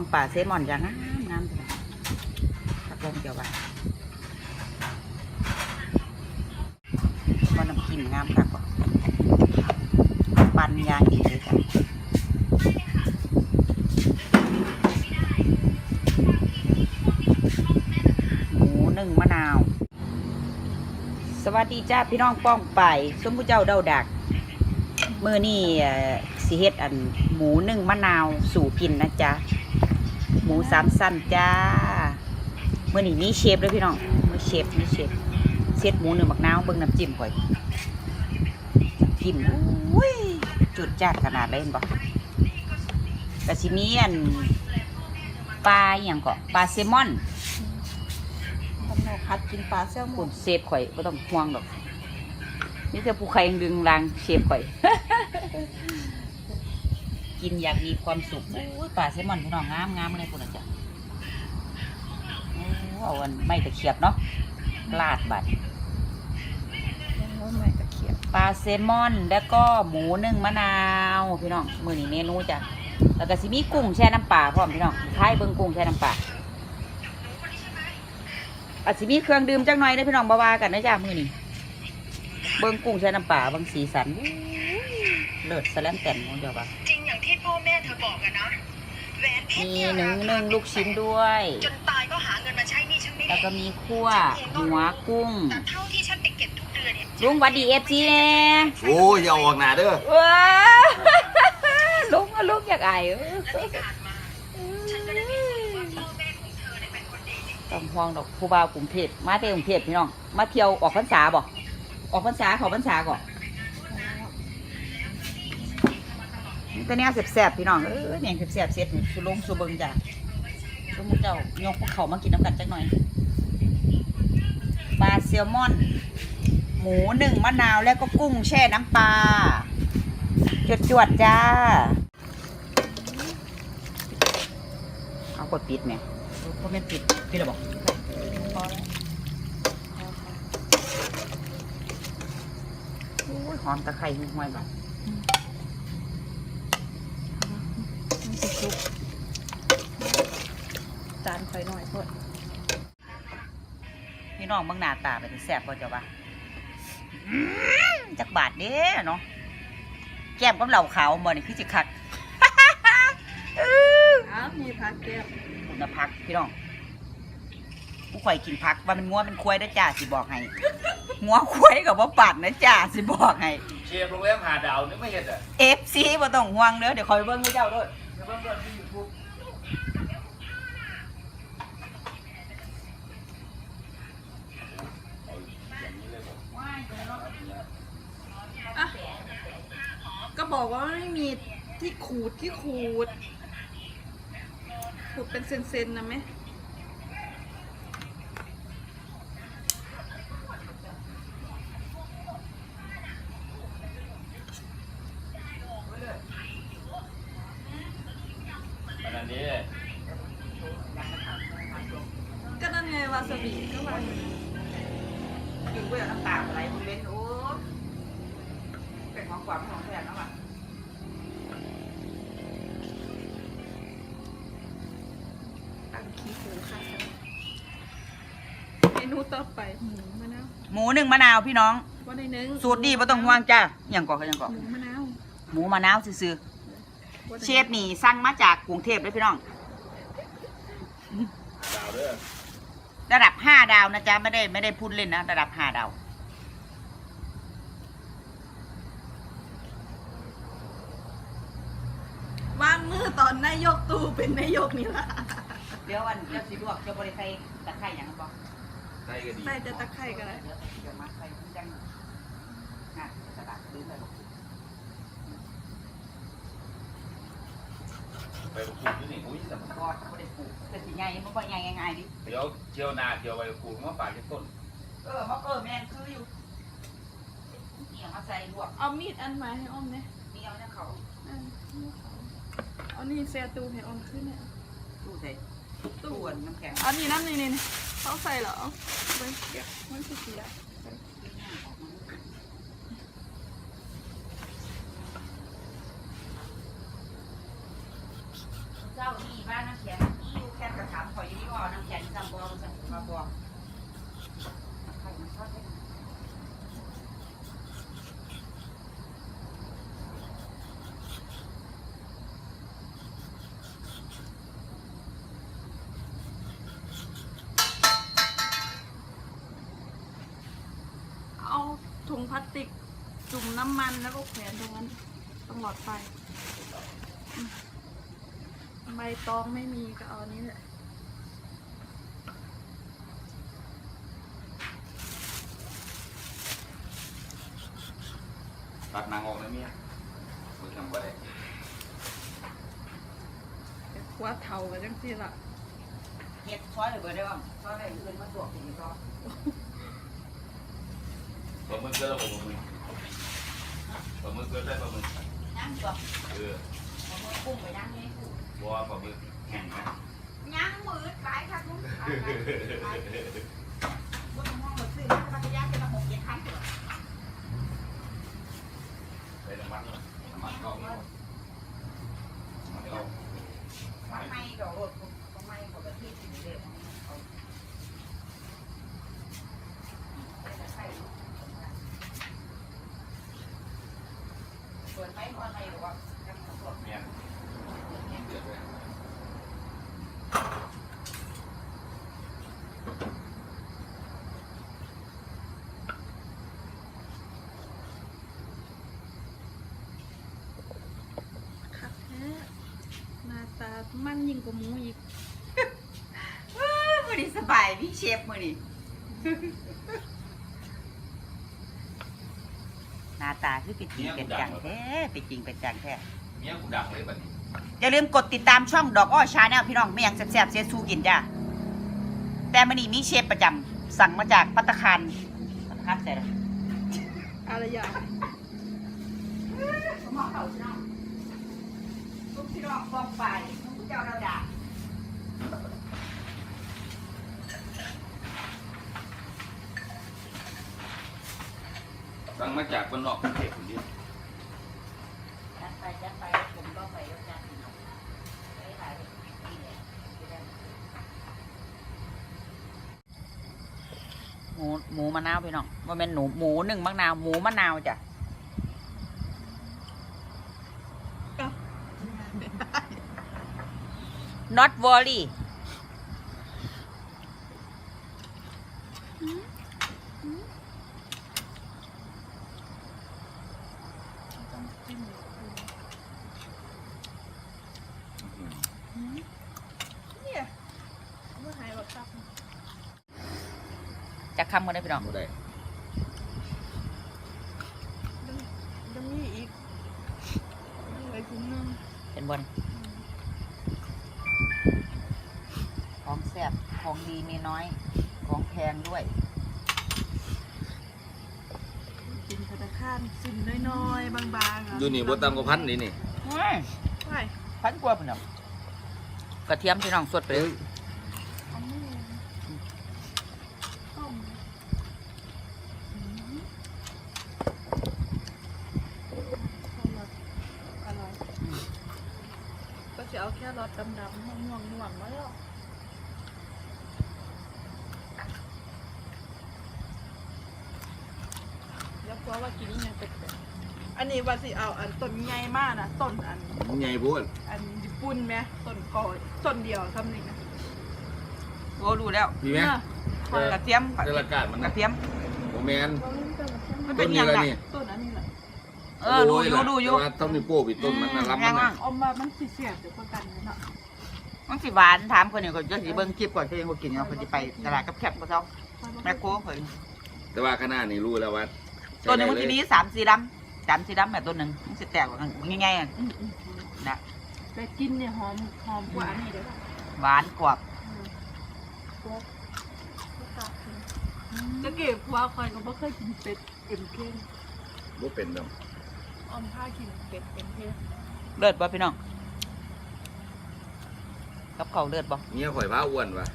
งมึงป่าเซมอนอย่างงามงามตักลงเดี๋ยวไว้ก็น้ำกินงามคักกว่าปันยางอีกเลยจ้ะหมูนึ่งมะนาว สวัสดีจ้าพี่น้องป้องไปสมุเจ้าเดาดักมือนี่สิเฮ็ดอันหมูนึ่งมะนาวสู่กินนะจ๊ะ มูสามสั้นจ้ามือนี่มีเชฟเลยพี่น้องมือเชฟมีเชฟเซตหมูหนึ่งบักนาวเบิ่งน้ำจิ้มก่อยจิ้มอุ้ยจุดจ้าดขนาดเลยเห็นบ่กะสิมีอันปลาอหย่างก็ปลาแซลมอนคนเราคัดกินปลาแซลมคุอนณเซฟข่อยก็ต้องห่วงดอกนี่จะผู้ใครดึงรังเชฟข่อย กินอยากมีความสุขอุ้ยปลาแซลมอนพี่น้องงามงามเลยคุณอาจารย์โอ้เอาอันไม่ตะเขียบเนาะลาดบัดว่าไม่ตะเขียบปลาแซลมอนแล้วก็หมูนึ่งมะนาวพี่น้องมือนี้เมนูจ้ะแล้วก็สิมีกุ้งแช่น้ำปลาพร้อมพี่น้องท้ายเบิ้งกุ้งแช่น้ำปลาอาจสิมีเครื่องดื่มจังหน่อยนะพี่น้องบาวากันนะจ้ะมือนี้เบิ้งกุ้งแช่น้ำปลาเบิ้งสีสันอุ้ยเลิศแสลมแต่นของเจ้าปะจริงอย่าง ที่พ่อแม่เธอบอกอะนะแหวนเพชรมีเนี่ยหนึ่งหนึ่งลูกชิ้นด้วย จนตายก็หาเงินมาใช้หนี่ฉันไม่แล้วได้ก็มีคั่วหัวกุ้ง แต่เท่าที่ฉันไปเก็บทุกเดือนเนี่ยลุงหวัดดีเอฟซีแน่ โอ้ยอย่าออกหนาเด้อว้าลุงอะลุงอยากอายเออและที่ผ่านมาฉันก็ได้พิสูจน์ว่าพ่อแม่ของเธอเนี่ยเป็นคนดีจริงต้องห่วงดอกผู้บ่าวกรุงเทพมาเที่ยวกรุงเทพพี่น้อง มาเที่ยวออกพรรษาบ่ออกพรรษาเขาพรรษาก่อน แต่เนี้ยแสบๆพี่น้องเออเนี่ยแสบๆเสร็จนี่สุลงสุเบิงจ้ะสมมุติเจ้ายกเขามากินน้ำกันจักหน่อยปลาแซลมอน หมูหนึ่งมะนาวแล้วก็กุ้งแช่น้ำปลาจวดๆจ้า เอากดปิดเนี่ยเพราะไม่นปิดปิดหรอบอกพอแล้วโอ้ยหอมตะไคร้ห่วยๆแบบ มัน สิซุกจานไข่หน่อยพดพี่น้องเบิ่งหน้าตาเป็นแซ่บพอจะวะจักบาทเด้เนาะแก้มกับเหล่าขาวบ่นี่คือจิคักอ้าวมีผักแก้มคุณพักพี่น้องผู้ข่อยกินพักว่ามันงัวมันควายนะจ้าสิบอกให้งัวควายกับว่าปัดนะจ้าสิบอกให้เชียร์โรงแรมหาดาวนึกไม่เห็นอะเอฟซีบ่ต้องห่วงเด้อเดี๋ยวคอยเบิ่งให้เจ้าด้วย อะก็บอกว่าไม่มีที่ขูดที่ขูด ขูดเป็นเซนๆนะไหม อันนั้นนี้ ก็นั่นไงวาซาบิก็วางอยู่ กินเพื่อน้ำตาอะไรมัน เว้นโอ้เป็นของขวัญของแทนแล้วอะตั้งขี้หูค่ะเมนูต่อไปหมูมะนาวหมูหนึ่งมะนาวพี่น้อง ว่าในหนึ่งสูตรดีบ่ต้องห่วงจ้าอย่างก่อนเขาอย่างก่อนหมูมะนาวหมูมะนาวซื่อว่าในๆเชฟนี่สั่งมาจากกรุงเทพเลยพี่น้อง ดาวเด้อระดับห้าดาวนะจ๊ะไม่ได้ไม่ได้พูดเล่นนะ ระดับห้าดาว วางมือ ตอนนายกตู่เป็นนายกนี่ล่ะเดี๋ยววันเดี๋ยวสิลวกจะบริใส่ตะไคร้อย่างนั้นบ่ใส่ก็ดีใส่แต่ตะไคร้ก็ได้เดี๋ยวเดี๋ยวมาใส่จังอะกระดาษดื้อเลยลูกไปกับคุณที่นี่อุ้ยสำคัญก็บ่ได้ปลูกแต่สิใหญ่มันบ่ใหญ่ง่ายๆดิเดี๋ยวเที่ยวนาเที่ยวไปกับคุณมาฝากที่ต้น เออมาเออแม่นคืออยู่นี่เอามาใส่ลวกเอามีดอันใหม่ให้อ้อมเนี่ยนี่เอาเนี่ยเขา อันเอานี่เสียตูให้อ้อมขึ้นเนี่ยตู้ใส่ตู้อันน้ำแข็งเอานี่น้ำนี่นี่นี่เขาใส่เหรอไปเก็บมันสิเสียเจ้านี่ บ้านน้ำแข็งอยู่แค่กระถางขอยยี่ห้อน้ำแข็งจำบอกจำมาบอกใครมาทอดให้ เอาถุง พลาสติก จุ่มน้ำมันแล้วก็แขวนตรงนั้นตรงหลอดไฟอืมใบตองไม่มีก็เอาอันนี้แหละตัดนางออกแล้วเนี่ยมือทำก็ได้แต่คว้าเท่ากันจังสิล่ะเฮ็ดช้อยเลยเบอร์ได้บ้างช้อยอะไรอื่นมาตรวจอีกก็ ปลาหมึกเกลือปลาหมึกปลาหมึกเกลือได้ปลาหมึกนั่งตัวเออเอามือกุ้งไปนั่งนี่กุ้งบัวปลาหมึกแห้งนะย่างมือขายค่ะคุณขายขายบนห้องมาซื้อมาจะย่างเป็นละหกเจ็ดพันตัวใส่น้ำมันเลยน้ำมันเข้านี่น้ำมันเข้า ทำไมดอกรถทำไมเขาประเทศถึงเร็วเขาส่วนไปพอไม่รู้ว่าจะมาตรวจเมียนเดือดเลยคักแท้หน้าตามันยิ่งกว่าหมูอีกมือนี้สบายพี่เชฟมือนี้หน้า ตาคือเป็นจริงเป็นจังแท้เป็นจริงเป็นจังแท้เมียกูดังเลยบัดนี้อย่าลืมกดติดตามช่องดอกอ้อชาแนลพี่น้องไม่อยากแซ่บๆเสียสู้กินจ้าแต่มันนี่มีเชฟประจำสั่งมาจากพัตตาคารพัตตาคารใส่ละอะไรอย่างมอเขาพี่น้องลูกพี่น้องฟองไปลูกเจ้าเราด่า สั่งมาจากคนนอกกรุงเทพคนเดียวจัดไปจัดไปผมก็ไปแล้วจ้าพี่น้องไปถ่ายนี่แหละหมูหมูมะนาวพี่น้องว่าเป็นหนูหมูหนึ่งมะนาวหมูมะนาวจ้ะ not worry ต้องจิ้มเนี่ย เมื่อหายแบบตับจะคำกันได้พี่น้องบ่ได้ยังยังมีอีกยังเหลือถุงนึงเป็นบนของแซ่บของดีมีน้อย ของแพงด้วย กินธนาคารสิ่นน้อยๆ บางๆอะอยู่นี่บ่ต่ำกว่าพันนี่นี่อืมใช่พันกว่าพี่น้องกระเทียมพี่น้องสดไปเลย อันนี้ต้มอืมอร่อยก็จะเอา แค่รสดำๆม่วงๆม่วงๆมาแล้วแล้วเพราะว่ากินนี่ยังเป็นๆอันนี้ว่าสิเอาอันต้นใหญ่มากนะต้นอันใหญ่พูดอันญี่ปุ่นไหมต้นกอยต้นเดียวทำนี่นะโอ้รู้แล้วพี่แม่เออกระเทียมเจรากาศมันกนะระเทียมโมแมนมันต้เป็นนนี้ยังละไงนี่ต้นอันนี้แหละ เออดูอยู่ดูอยู่แต่ว่าต้องมีโป้ปิดต้นมันนะรับอืมันมนะอมมามันสิเสียบเดี๋ยวประกันเลยเนาะมันสิหวานถามคนนี้ก็จะสิเบิ่งคลิปก่อนเขายังบ่กินเนาะเขาสิไปตลาดกับแคบกับเขาแม่โก้เพิ่นแต่ว่าขนาดนี้รู้แล้วว่าตัวหนึงมันสิมีสามสีดำสามสีดำแบบตัวหนึงมันสิแตกออกง่ายๆอะอืมอืมอืมนะแต่กินเนี่ยหอมหอมกว่าอันนี้เด้อค่ะหวานกรอบอืมโป๊ะจะเก็บว่าคอยก็บ่เคยกินเป็ดเอ็มเคบ่เป็นดอก ออมผ้ากินเป็ดเอ็มเคเลิศบ่พี่น้องกับเขาวเลิศบ่เมียข่อยพาอ้วนวะ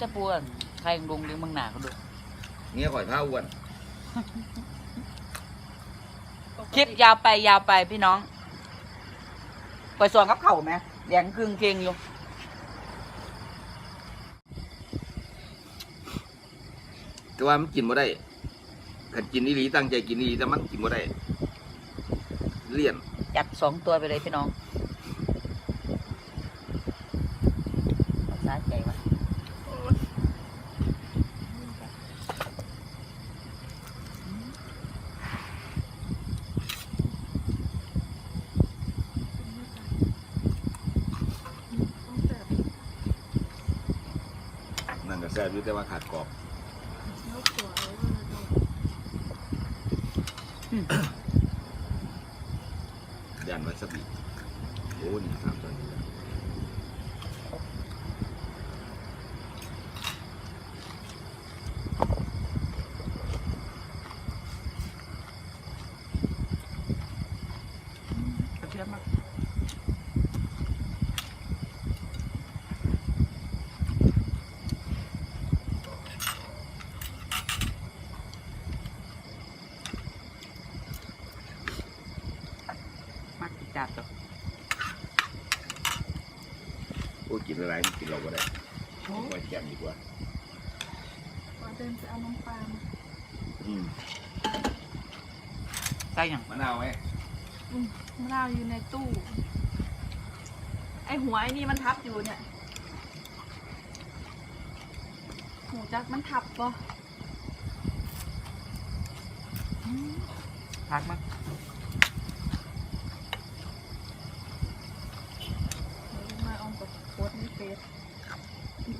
จะปวนใครลุงเลี้ยงเมืองหนาเขาดู เมียข่อยพาอ้วนคลิปยาวไปยาวไปพี่น้องไปส่วนกับเขาไหมอแดงครึ่งเกงอยู่ แต่ว่ามันกินบ่ได้ขันกินอีหลีตั้งใจกินอีหลีแต่มันกินบ่ได้ เลี่ยนจัดสองตัวไปเลยพี่น้องสาใจวะต้องแสบนั่นก็แซ่บอยู่แต่ว่าขาดกรอบเนื้อตั วเอาไว้เลย ยันไว้สักอีกโอ้นี่สามตัวนี้ กระเทียมมากมักอีกจัดตัว โอ้กินอะไรกินเราก็ได้ไว้แกมดีกว่า ก่อนเดินไปเอาน้ำปลามาอืมใส่หยังมะนาวไหมอืมมะนาวอยู่ในตู้ ไอหัวไอ้นี่มันทับอยู่เนี่ยหูจักมันทับปะพักมั้งเดี๋ยวมาเอากับโพสต์ในเฟซ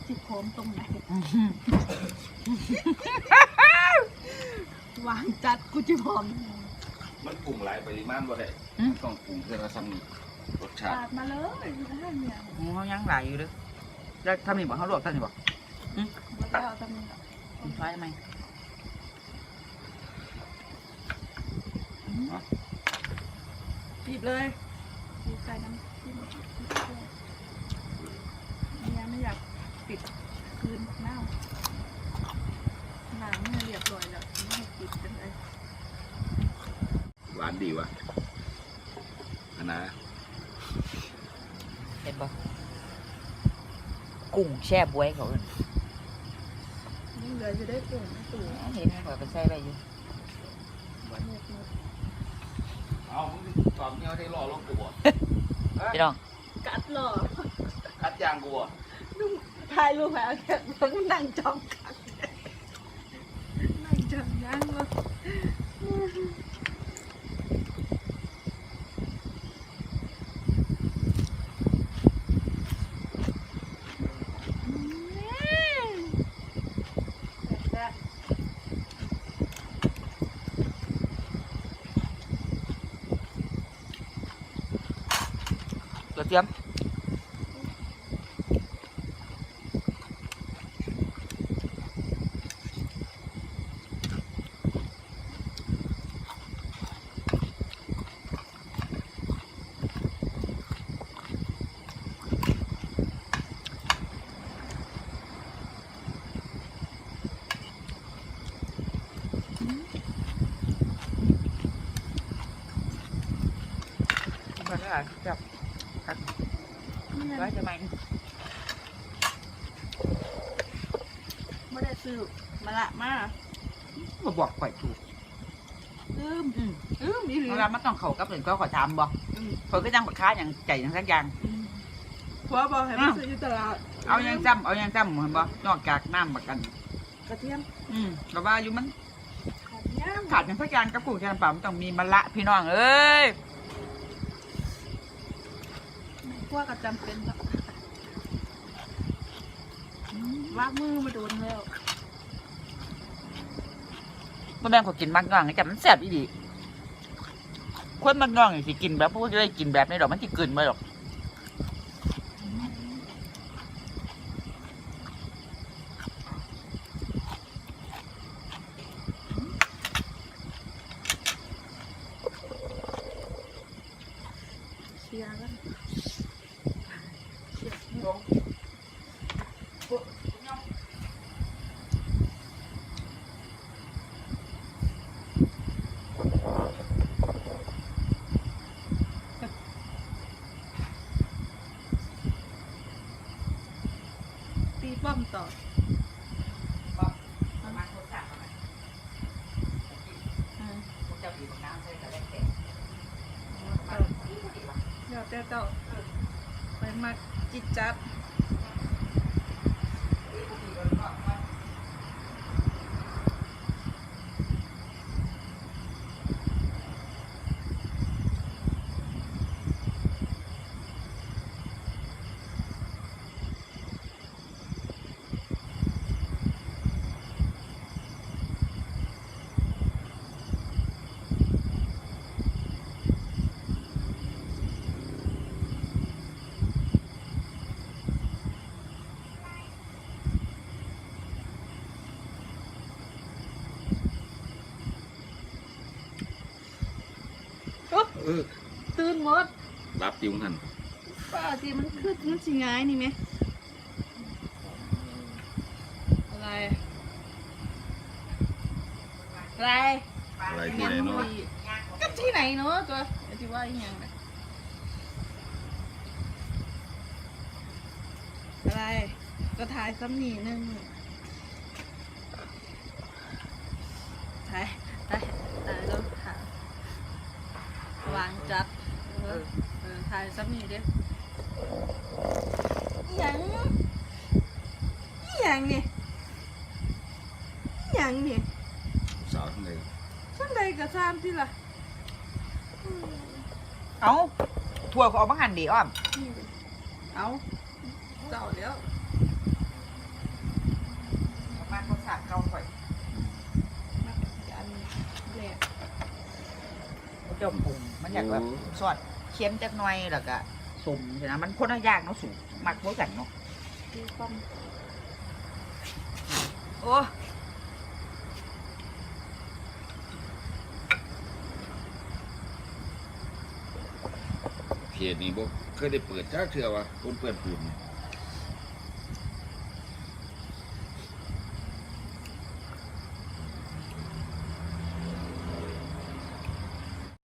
จิบโผมตรงไหน วางจั ดกูจิพร้อมมันปรุงหลายปริมาณบ่ได้ต้องปรุงเพื่อละซ้ำนี่รสชาติปาดมาเลยได้เนี่ยหมูเขายังหลายอยู่เด้อแล้วทำนี่บอกเขาลวกทำนี่บอกบ่ได้เอาตำนี้คุณฟ้าทำไมบีบเลยบีบใส่น้ำจิ้มเนี่ยไม่อยากปิดคืนเน่าหนังเนี่ยเรียบร้อยแล้ว ไม่ให้ปิดกันเลยหวานดีวะอันนะเห็นปะกุ้งแช่บวยเขาเอิ้นนี่เหลือจะได้ปุ่มไม่ตู่เห็นไหมว่าไปใส่ไปอยู่วันนี้คือเอามึงตอบเงี้ยได้รอลงกูบ่พี่น้องกัดเหรอคัดยางกูบ่ถ่ายรูปแล้วแค่ต้องนั่งจ้องกัดนั่งจ้อง ย่า มันก็หลายแบบร้อยจะไหมไม่ได้ซื้อมาละมามาบอกข่อยถูกลืมอืมลืมอีหลีเวลามันต้องเขากับเป็นก็ขอถามบอกข่อยก็จังบักค้าอย่างใจอย่างสักอย่างผัวบอกให้มาซื้ออยู่ตลาดเอายังจำเอายังจำเหมือนบ่นอกจากน้ำบักกัน กระเทียม อืมก็ว่าอยู่มันกระเทียมขาดอย่างสักอย่างกับกุ้งแช่น้ำปลามันต้องมีมะละพี่น้องเอ้ย พวกก็จำเป็นแล้ววางมือมาโดนแล้วมันแม่งขอยกินมากน้องให้จำมันแซ่บอีดีคนมันน้องนี่สิกินแบบพวกจะได้กินแบบนี้ดอกมันสิกลืนไปหรอกเชียร์ xuống tí băm tỏi Hãy subscribe cho kênh Ghiền Mì Gõ Để không bỏ lỡ những video hấp dẫn ไปมาจิตจับ เออตื่นหมดรับติวหันป้าจีมันคือมันสิง่ายนี่ไหมอะไร อะไรอะไรที่ไหนเนาะก็ที่ไหนเนาะตัวไอ้ที่ว่าอีหยังน่ะอะไรก็ถ่ายซ้ำหนีหนึ่งถ่ายถ่ายถ่ายแล้วถ่ายวางจัดเออเออถ่ายซ้ำหนีเด้ออีหยังอีหยังเนี่ยอีหยังเนี่ย สาวทั้งเลย ช่าง ใดกับซ้ำที่ล่ะเอาถั่วเขาเอามาหั่นดีอ้อมนี่เลยเอาเจ้าแล้วประมาณคนสามเก้าข่อยมาอันแหลกพวกเจ้าปรุงมันอยากแบบซอสเค็มจักหน่อยแล้วก็สมใช่นะมันคนละอย่างเนาะสูงมักบ่กันเนาะที่ป้อมโอ้ เพจนี้บ่เคยได้เปิดจ้าเทื่อวะคนเพื่อนปูน